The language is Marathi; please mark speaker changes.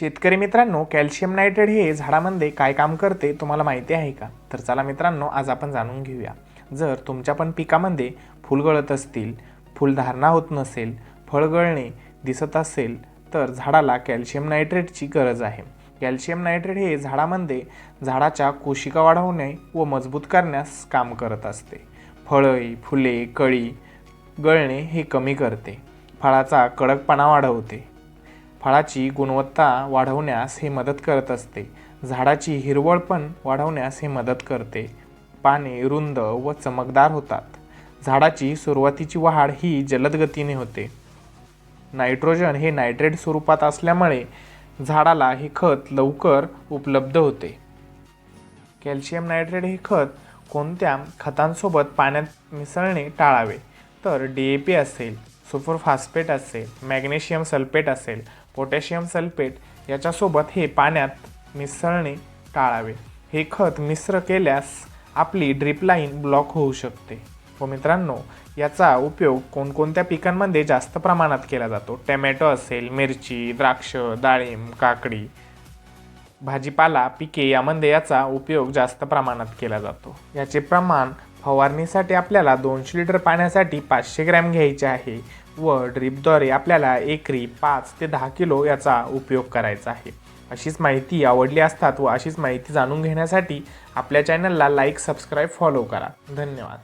Speaker 1: शेतकरी मित्रांनो कॅल्शियम नायट्रेट हे झाडामध्ये काय काम करते तुम्हाला माहिती आहे का? तर चला मित्रांनो आज आपण जाणून घेऊया. जर तुमच्या पण पिकामध्ये फुल गळत असतील फुलधारणा होत नसेल फळ गळणे दिसत असेल तर झाडाला कॅल्शियम नायट्रेटची गरज आहे. कॅल्शियम नायट्रेट हे झाडामध्ये झाडाच्या कोशिका वाढवणे व मजबूत करण्यास काम करत असते. फळे फुले कळी गळणे हे कमी करते. फळाचा कडकपणा वाढवते. फळाची गुणवत्ता वाढवण्यास हे मदत करत असते. झाडाची हिरवळ पण वाढवण्यास हे मदत करते. पाने रुंद व चमकदार होतात. झाडाची सुरुवातीची वाढ ही जलद गतीने होते. नायट्रोजन हे नायट्रेट स्वरूपात असल्यामुळे झाडाला हे खत लवकर उपलब्ध होते. कॅल्शियम नायट्रेट हे खत कोणत्या खतांसोबत पाण्यात मिसळणे टाळावे? तर डी ए पी असेल. सुपरफास्फेट असेल मॅग्नेशियम सल्फेट असेल पोटॅशियम सल्फेट याच्यासोबत हे पाण्यात मिसळणे टाळावे. हे खत मिश्र केल्यास आपली ड्रिप लाईन ब्लॉक होऊ शकते. व मित्रांनो याचा उपयोग कोणकोणत्या पिकांमध्ये जास्त प्रमाणात केला जातो? टॅमॅटो असेल मिरची द्राक्ष डाळिंब काकडी. भाजीपाला पिके यामध्ये याचा उपयोग जास्त प्रमाणात केला जातो. याचे प्रमाण फवारणीसाठी आपल्याला दोनशे लिटर पाण्यासाठी पाचशे ग्रॅम घ्यायचे आहे व ड्रीपद्वारे आपल्याला एकरी पाच ते दहा किलो याचा उपयोग करायचा आहे. अशीच माहिती आवडली असतात व अशीच माहिती जाणून घेण्यासाठी आपल्या चॅनलला लाईक सबस्क्राईब फॉलो करा. धन्यवाद.